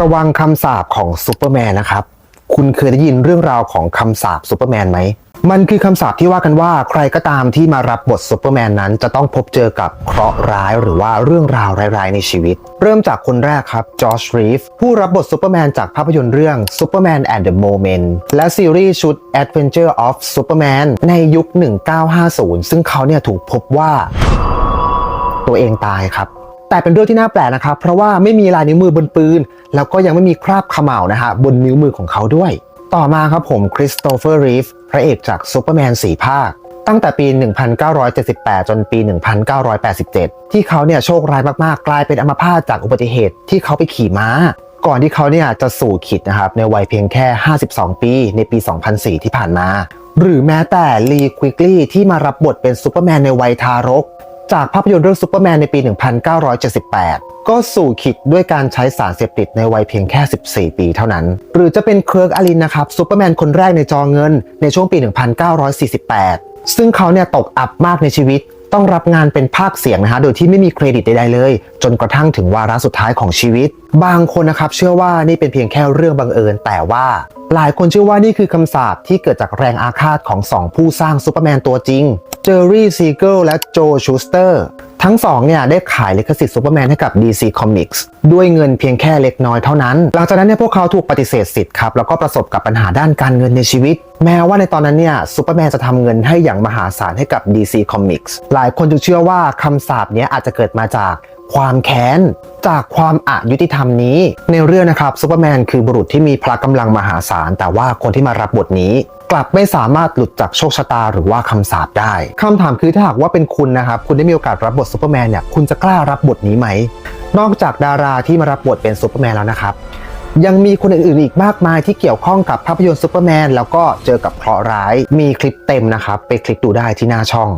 ระวังคำสาปของซูเปอร์แมนนะครับ คุณเคยได้ยินเรื่องราวของคำสาปซูเปอร์แมนไหม มันคือคำสาปที่ว่ากันว่าใครก็ตามที่มารับบทซูเปอร์แมนนั้นจะต้องพบเจอกับเคราะห์ร้ายหรือว่าเรื่องราวร้ายๆในชีวิต เริ่มจากคนแรกครับจอร์จรีฟผู้รับบทซูเปอร์แมนจากภาพยนตร์เรื่อง Superman and the Moment และซีรีส์ชุด Adventure of Superman ในยุค 1950 ซึ่งเขาเนี่ยถูกพบว่า ตัวเองตายครับ แต่เป็นเรื่องที่น่าแปลกนะครับ เพราะว่าไม่มีลายนิ้วมือบนปืน แล้วก็ยังไม่มีคราบเขม่านะฮะบนนิ้วมือของเขาด้วย ต่อมาครับผมคริสโตเฟอร์รีฟพระเอกจากซูเปอร์แมน4ภาค ตั้งแต่ปี 1978 จนปี 1987 ที่เขาเนี่ยโชคร้ายมากๆ กลายเป็นอัมพาตจากอุบัติเหตุที่เขาไปขี่ม้า ก่อนที่เขาเนี่ยจะสู่ขิดนะครับในวัยเพียงแค่ 52 ปี ในปี 2004 ที่ผ่านมา หรือแม้แต่ลีควิกลี่ที่มารับบทเป็นซูเปอร์แมนในวัยทารก จากภาพยนตร์เรื่องซูเปอร์แมนในปี 1978 ก็สู่ขิดด้วยการใช้สารเสพติดในวัยเพียงแค่ 14 ปีเท่านั้น หรือจะเป็นเคิร์กอารินนะครับซูเปอร์แมนคนแรกในจอเงินในช่วงปี 1948 ซึ่งเขาเนี่ยตกอับมากในชีวิต ต้องรับงานเป็นภาคเสียงนะฮะโดยที่ไม่มีเครดิตใดๆเลย จนกระทั่งถึงวาระสุดท้ายของชีวิต บางคนนะครับเชื่อว่านี่เป็นเพียงแค่เรื่องบังเอิญ แต่ว่าหลายคนเชื่อว่านี่คือคำสาปที่เกิดจากแรงอาฆาตของสองผู้สร้างซูเปอร์แมนตัวจริง เจอร์รี่ซีเกิลและโจชูสเตอร์ ทั้งสองเนี่ยได้ขายลิขสิทธิ์ซูเปอร์แมนให้กับ DC Comics ด้วยเงินเพียงแค่เล็กน้อยเท่านั้น หลังจากนั้นเนี่ยพวกเขาถูกปฏิเสธสิทธิ์ครับแล้วก็ประสบกับปัญหาด้านการเงินในชีวิต แม้ว่าในตอนนั้นเนี่ยซูเปอร์แมนจะทำเงินให้อย่างมหาศาลให้กับ DC Comics หลายคนจึงเชื่อว่าคำสาปนี้อาจจะเกิดมาจากความแค้นจากความอายุติธรรมนี้ ในเรื่องนะครับซูเปอร์แมนคือบุรุษที่มีพละกำลังมหาศาล แต่ว่าคนที่มารับบทนี้ กลับไม่สามารถหลุดจากโชคชะตาหรือว่าคำสาปได้คำถามคือถ้าหากว่าเป็นคุณนะครับ คุณได้มีโอกาสรับบทซูเปอร์แมนเนี่ยคุณจะกล้ารับบทนี้ไหม นอกจากดาราที่มารับบทเป็นซูเปอร์แมนแล้วนะครับยังมีคนอื่นๆ อีกมากมายที่เกี่ยวข้องกับภาพยนตร์ซูเปอร์แมนแล้วก็เจอกับเคราะห์ร้าย มีคลิปเต็มนะครับ ไปคลิกดูได้ที่หน้าช่อง